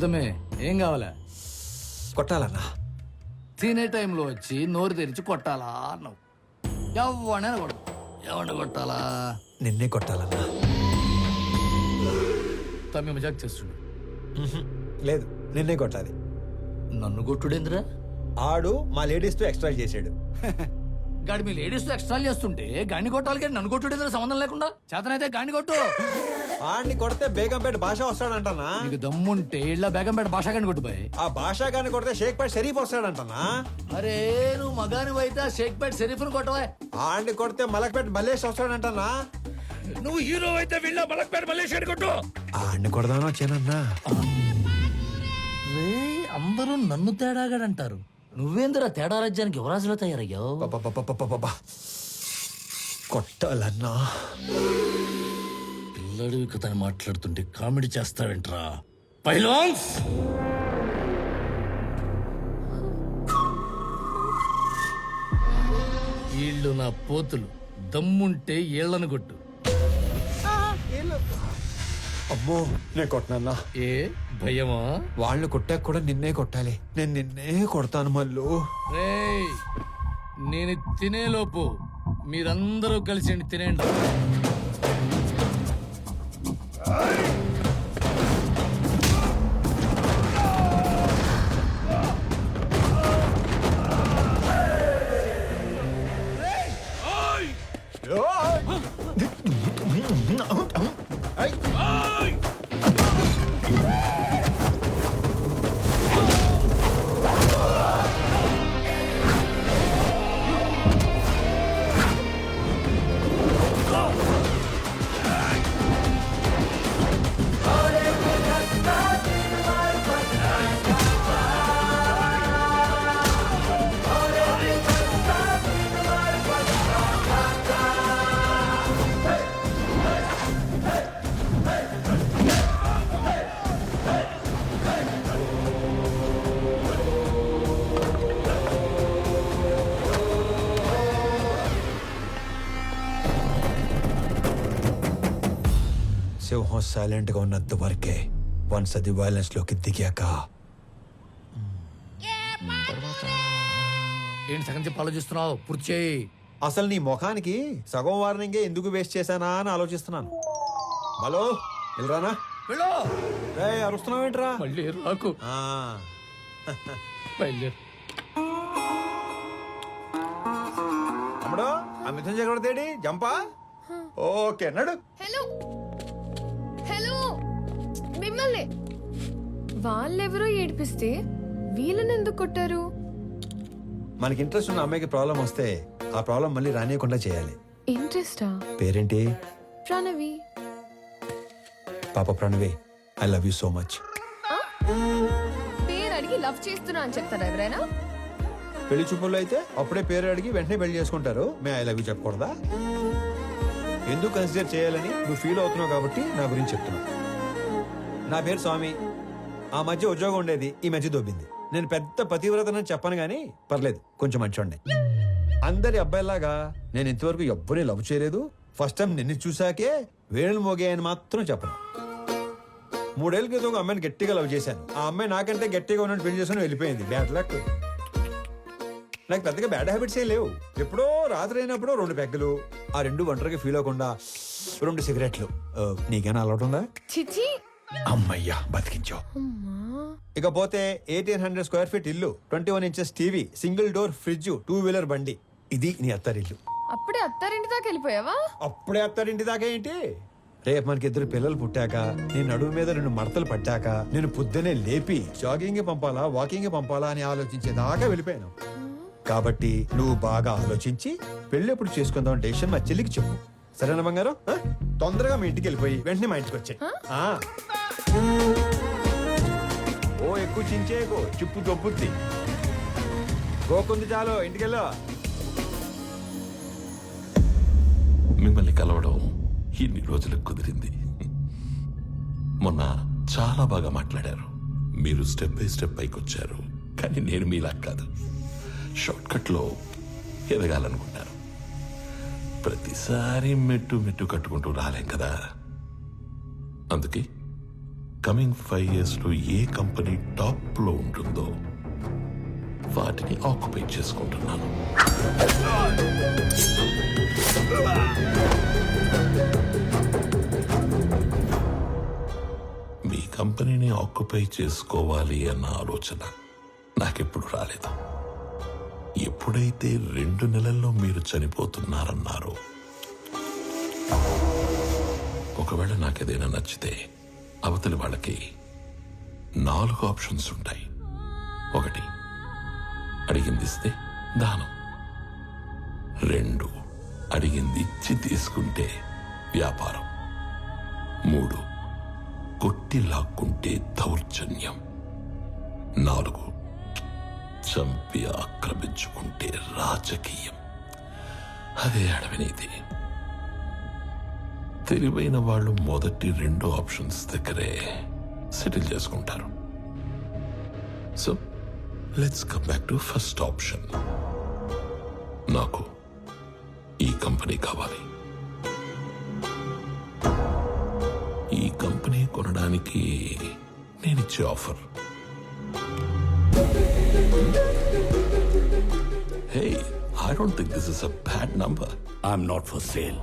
చెబుతామే ఏం కావాలా? కొట్టాలన్నా. తినే టైంలో వచ్చి నోరు తెరిచి కొట్టాలా అన్నావు. ఎవడైనా కొడు ఎవరిని కొట్టాలా? నిన్నే కొట్టాలన్నా. తమ్మి మజాక్ చేస్తుండు. లేదు నిన్నే కొట్టాలి. నన్ను కొట్టుడేంద్రా ఆడు మా లేడీస్తో ఎక్స్ట్రా చేసాడు గాడి మీ లేడీస్ ఎక్స్ట్రా చేస్తుంటే గాని కొట్టాలి కానీ నన్ను కొట్టుడేంద్రా సంబంధం లేకుండా? చేతనైతే గాని కొట్టు. ఆడిని కొడితే బేగంపేట భాష వస్తాడంటనా? నీకు దమ్ముంటే ఇళ్ళ బేగంపేట భాష కానీ కొట్టుపోయి ఆ భాష గాని కొడితే షేక్ పేట షరీఫ్ వస్తాడంటనా? అరే నువ్వు మగాని అయితే షేక్ పేట్ షరీఫ్ను కొట్టవా? ఆడిని కొడితే మలక్పేట మల్లేష్ వస్తాడంటనా? నువ్వు హీరో అయితే వీళ్ళ మలక్పేట మల్లేశ్వరి కొట్టు. ఆడిని కొడదానో వచ్చానన్నా రే అందరూ నన్ను తేడాగాడంటారు. నువ్వేందిరా తేడా రాజ్యానికి యువరాజులో తయారయ్యావు. కొట్టాలన్నా. పిల్లడివి కథని మాట్లాడుతుంటే కామెడీ చేస్తావేంట్రా? పైలాన్స్! వీళ్ళు నా పోతులు. దమ్ముంటే ఏళ్ళను కొట్టు. అమ్మో నేను కొట్టనన్నా. ఏ? భయమా? వాళ్ళు కొట్టాక కూడా నిన్నే కొట్టాలి. నేను నిన్నే కొడతాను మళ్ళు రేయ్ నేను తినేలోపు మీరందరూ కలిసి తినేయండి Ai! సైలెంట్గా ఉన్నంత వరకే వన్స్ అది వైలెన్స్లోకి దిగాక. ఏంటి సగం చెప్పి ఆలోచిస్తున్నావు? పూర్తి చేయి. అసలు నీ ముఖానికి సగం వార్నింగే ఎందుకు వేస్ట్ చేశానా అని ఆలోచిస్తున్నాను. హలో వెళ్ళరానా? వెళ్ళు! రే అరుస్తున్నావేంట్రా మళ్ళీ రాకు ఆ, బయలుదేరు. తమ్ముడు ఆ మిథున్ చక్రవర్తి జంపా? ఓకే నడు. హలో. మిమ్మల్ని. వాళ్ళెవరో ఏడిపిస్తే వీళ్ళని ఎందుకు కొట్టారు? మనకి ఇంట్రెస్ట్ ఉన్న అమ్మాయికి ప్రాబ్లం వస్తే ఆ ప్రాబ్లం మళ్ళీ రానియకుండా చేయాలి. ఇంట్రెస్టా పేరేంటి? ప్రణవి. పాప Pranavi I love you so much? పేరు అడిగి లవ్ చేస్తున్నా అని చెప్తారా ఎవరైనా? పెళ్ళి చూపుల్లో అయితే అప్పుడే పేరు అడిగి వెంటనే పెళ్ళి చేసుకుంటారు. మే ఐ లవ్ యూ చెప్పకూడదా? ఎందుకు కన్సిడర్ చేయాలని నువ్వు ఫీల్ అవుతున్నావు కాబట్టి నా గురించి చెప్తున్నా నా పేరు స్వామి. ఆ మధ్య ఉద్యోగం ఉండేది ఈ మధ్య దొబ్బింది. నేను పెద్ద పతివ్రతనని చెప్పను కానీ పర్లేదు కొంచెం మంచోండి అందరి అబ్బాయిలాగా నేను ఇంతవరకు ఎవ్వరిని లవ్ చేయలేదు. ఫస్ట్ టైం నిన్ను చూసాకే వేణులు మోగాయని మాత్రం చెప్పను. మూడేళ్ళ క్రితం ఒక అమ్మాయిని గట్టిగా లవ్ చేశాను. ఆ అమ్మాయి నాకంటే గట్టిగా ఉన్నట్టు పెళ్ళి చేసుకుని వెళ్ళిపోయింది. బ్యాడ్ లక్ నాకు పెద్దగా బ్యాడ్ హ్యాబిట్స్ ఏ లేవు. ఎప్పుడో రాత్రి అయినప్పుడు రెండు పెగ్గలు ఆ రెండు ఒంటరికి ఫీల్ అవ్వకుండా రెండు సిగరెట్లు. నీకేనా అలవాటు ఉందా? చిచి అమ్మయ్యా బతికించావు ఇకపోతే ఎయిటీన్ హండ్రెడ్ స్క్వేర్ ఫీట్ ఇల్లు twenty one inches TV single door fridge two wheeler బండి. ఇది నీ అత్తారిల్లు. అప్పుడే అత్తారింటి దాకా వెళ్ళిపోయావా? అప్పుడే అత్తారింటి దాకా ఏంటి? రేపు మనకి ఇద్దరు పిల్లలు పుట్టాక నీ నడుము మీద రెండు మడతలు పట్టాక నేను పొద్దునే లేపి జాగింగ్ పంపాలా వాకింగ్ పంపాలా అని ఆలోచించేదాకా వెళ్ళిపోయాను. కాబట్టి నువ్వు బాగా ఆలోచించి పెళ్ళి ఎప్పుడు చేసుకుందాం డెసిషన్ మా చెల్లికి చెప్పు. సరేనా బంగారం? ఆ? తొందరగా మీ ఇంటికి వెళ్ళిపోయి వెంటనే మా ఇంటికి వచ్చాయి. ఓ ఎక్కువ చించేకు చిప్పు దొబ్బుద్ది గోకుంది చాలు ఇంటికి వెళ్ళా. మిమ్మల్ని కలవడం ఇన్ని రోజులకు కుదిరింది. మొన్న చాలా బాగా మాట్లాడారు. మీరు స్టెప్ బై స్టెప్ పైకి వచ్చారు. కానీ నేను మీలా కాదు. షార్ట్ కట్లో ఎదగాలనుకున్నాను ప్రతిసారి మెట్టు మెట్టు కట్టుకుంటూ రాలేం కదా? అందుకే కమింగ్ ఫైవ్ ఇయర్స్లో ఏ కంపెనీ టాప్లో ఉంటుందో వాటిని ఆక్యుపై చేసుకుంటున్నాను. మీ కంపెనీని ఆక్యుపై చేసుకోవాలి అన్న ఆలోచన నాకెప్పుడు రాలేదు. ఎప్పుడైతే రెండు నెలల్లో మీరు చనిపోతున్నారన్నారో ఒకవేళ నాకేదైనా నచ్చితే అవతలి వాళ్ళకి నాలుగు ఆప్షన్స్ ఉంటాయి. ఒకటి అడిగింది ఇస్తే దానం. రెండు అడిగింది ఇచ్చి తీసుకుంటే వ్యాపారం. మూడు కొట్టి లాక్కుంటే దౌర్జన్యం. నాలుగు చంపి ఆక్రమించుకుంటే రాజకీయం. అదే అడవినీతి తెలివైన వాళ్ళు మొదటి రెండు ఆప్షన్స్ దగ్గరే సెటిల్ చేసుకుంటారు. So let's come back to first option నాకు ఈ కంపెనీ కావాలి. ఈ కంపెనీ కొనడానికి నేను ఇచ్చే offer. I don't think this is a bad number I'm not for sale.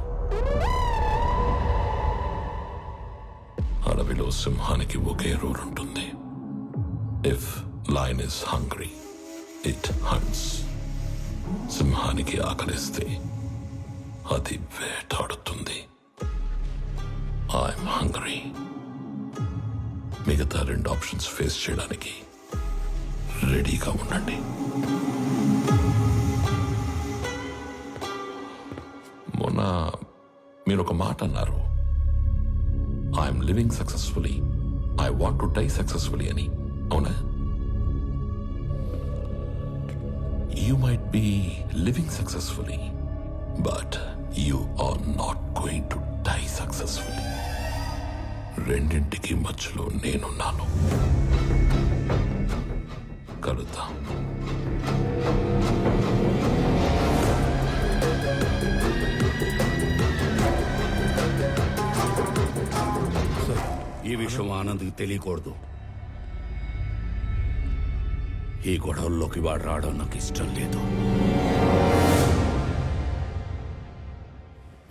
అడవిలో సింహానికి ఒకే రూల్ ఉంటుంది if lion is hungry it hunts సింహానికి ఆకలిస్తే అది వేటాడుతుంది ఐఎమ్ హంగ్రీ మిగతా రెండు ఆప్షన్స్ ఫేస్ చేయడానికి రెడీగా ఉండండి మొన్న మీరు ఒక మాట అన్నారు. I'm living successfully I want to die successfully అని. అవునా? You might be living successfully but you are not going to die successfully రెండింటికి మధ్యలో నేనున్నాను కలుద్దాం. విషయం ఆనంద్కి తెలియకూడదు. ఈ గొడవల్లోకి వాడు రావడం నాకు ఇష్టం లేదు.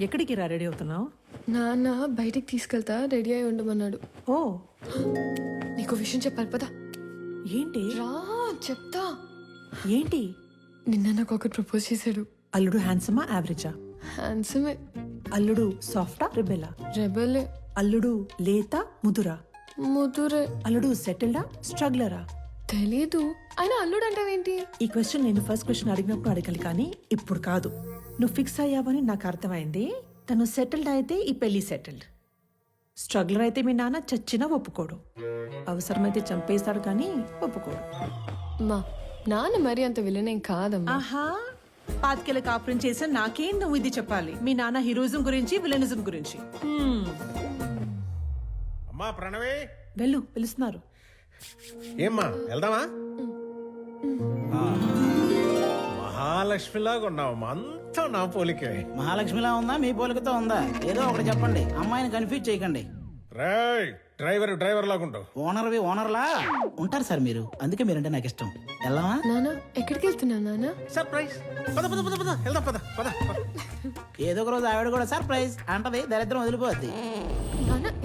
ఎక్కడికి రా రెడీ అవుతున్నావు? నాన్న బయటికి తీసుకెళ్తా రెడీ అయి ఉండమన్నాడు. ఓ. నీకు విషయం చెప్పాలి పదా. ఏంటి? రా చెప్తా. ఏంటి? నిన్న నాకు ఒకటి ప్రపోజ్ చేశాడు. అల్లుడు హ్యాండ్సమా యావరేజా? హ్యాండ్సమే. అల్లుడు సాఫ్టా రిబెలా? రెబలే. అల్లుడు లేత ముదురా. ముదురే. అల్లుడు సెటిల్డా? స్ట్రగ్లరా? తెలీదు. ఆయన అల్లుడు అంటావేంటి ఈ క్వశ్చన్ నేను ఫస్ట్ క్వశ్చన్ అడిగినప్పుడు అడగాలి కానీ ఇప్పుడు కాదు. నువ్వు ఫిక్స్ అయ్యావని నాకు అర్థమైంది. తను సెటిల్డ్ అయితే ఈ పెళ్ళి సెటిల్డ్. స్ట్రగ్లర్ అయితే మీ నాన్న చచ్చినా ఒప్పుకోడు. అవసరమైతే చంపేస్తాడు కానీ ఒప్పుకోడు. మా నాన్న మరి అంత విలనేం కాదమ్మా. ఆహా పాతికేళ్ళ కాపురం చేసే నాకేం నువ్వు ఇది చెప్పాలి? మీ నాన్న హీరోయిజం గురించి విలనిజం గురించి. అమ్మా ప్రణవే. వెళ్ళు పిలుస్తున్నారు. ఏమ్మా వెళ్దామా? ఆ, మహాలక్ష్మిలాగా ఉన్నావమ్మా అంతా నా పోలికే. మహాలక్ష్మిలా ఉందా? మీ పోలికతో ఉందా? ఏదో ఒకటి చెప్పండి. అమ్మాయిని కన్ఫ్యూజ్ చేయకండి. రేయ్ డ్రైవర్ డ్రైవర్ లాగా ఉంటావు ఓనర్వి ఓనర్లా ఉంటారు సార్ మీరు. అందుకే మీరంటే నాకు ఇష్టం. వెళ్దామా? నాన్న ఎక్కడికి వెళ్తున్నావు నాన్న సర్ప్రైజ్ పద పద పద పద. వెళ్దాం పద పద. పద. ఏదో ఒక రోజు ఆవిడ కూడా సర్ప్రైజ్ అంటది. దరిద్రం వదిలిపోద్ది.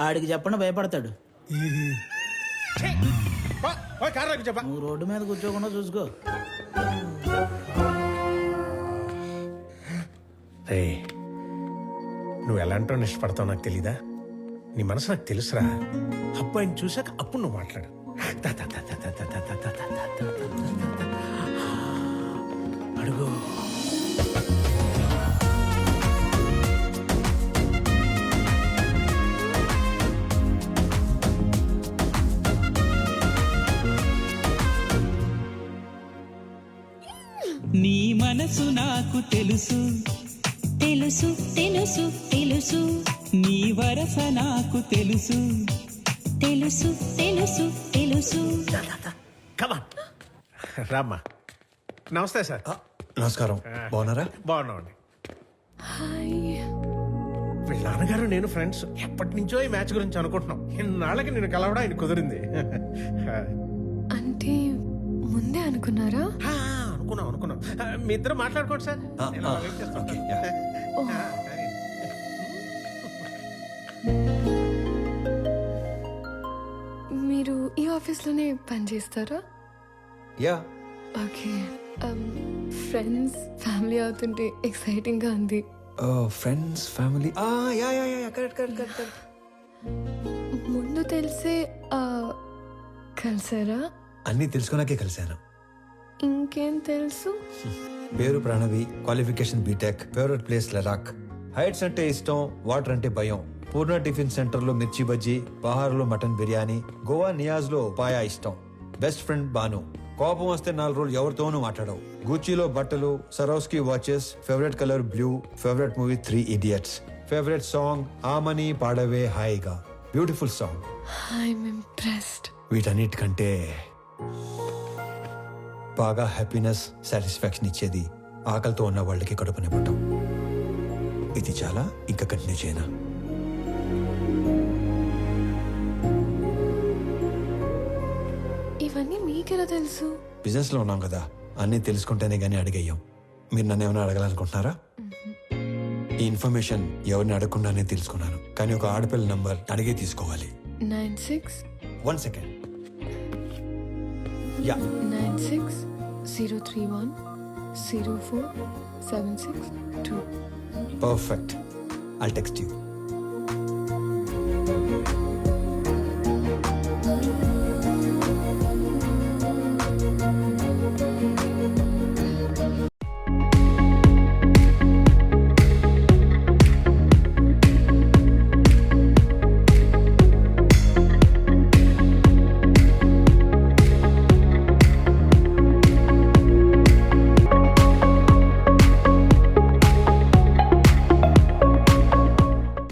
ఆడికి చెప్పండి భయపడతాడు రోడ్డు మీద కూర్చోకుండా చూసుకో నువ్వు ఎలాంటో ఇష్టపడతావు నాకు తెలీదా నీ మనసు నాకు తెలుసురా అబ్బాయిని చూశాక అప్పుడు నువ్వు మాట్లాడు అడుగు నాకు తెలుసు. తెలుసు తెలుసు తెలుసు. నీ వరస నాకు తెలుసు. తెలుసు తెలుసు తెలుసు. రామ్మా. నమస్తే సార్. నమస్కారం. బాగున్నారా? బాగున్నామండి. వీళ్ళ నాన్నగారు నేను ఫ్రెండ్స్. ఎప్పటి నుంచో ఈ మ్యాచ్ గురించి అనుకుంటున్నాం. ఇన్నాళ్ళకి నేను కలవడం ఆయన కుదిరింది. అంటే ముందే అనుకున్నారా? అనుకున్నాం అనుకున్నాం. ఆ, మీ ఇద్దరు మాట్లాడుకోండి సార్. ఆ, నేను ఆ, అలా వెయిట్ చేస్తాను. Okay, yeah. ఆ, మీరు ఈ ఆఫీస్లోనే పనిచేస్తారా యా. ఓకే. ఫ్రెండ్స్ ఫ్యామిలీ అవుతుంటే ఎక్సైటింగ్గా ఉంది. Friends family. Yeah yeah yeah correct correct correct correct. ముందు తెలిసే ఆ, కలిసారా? అన్నీ తెలుసుకున్నాకే కలిశాను. ఇంకేం తెలుసు? పేరు Pranavi qualification BTech favourite place Ladakh. Heights అంటే ఇష్టం వాటర్ అంటే భయం. పూర్ణ టిఫిన్ సెంటర్లో మిర్చి బజ్జీ బహార్లో మటన్ బిర్యానీ గోవా నియాజ్లో పాయా ఇష్టం. Best friend Banu. కోపం వస్తే నాలుగు రోజులు ఎవరితోనూ మాట్లాడవు. గూచీలో బట్టలు Swarovski watches favourite colour blue favourite movie three idiots. Favourite song Amani పాడవే హాయిగా. Beautiful song. I'm impressed. వీటన్నిటికంటే బాగా హ్యాపీనెస్ సాటిస్ఫాక్షన్ ఇచ్చేది ఆకలితో ఉన్న వాళ్ళకి కడుపు నింపటం. ఇది చాలా ఇంకా కంటిన్యూ చేయనా ఇవన్నీ మీకెలా తెలుసు? బిజినెస్లో ఉన్నాం కదా అన్నీ తెలుసుకుంటేనే గానీ అడిగేయం. మీరు నన్ను ఏమైనా అడగాలనుకుంటున్నారా? ఈ ఇన్ఫర్మేషన్ ఎవరిని అడగకుండానే తెలుసుకున్నాను. కానీ ఒక ఆడపిల్ల నంబర్ అడిగే తీసుకోవాలి. Nine six one second yeah nine six zero three one zero four seven six two perfect I text you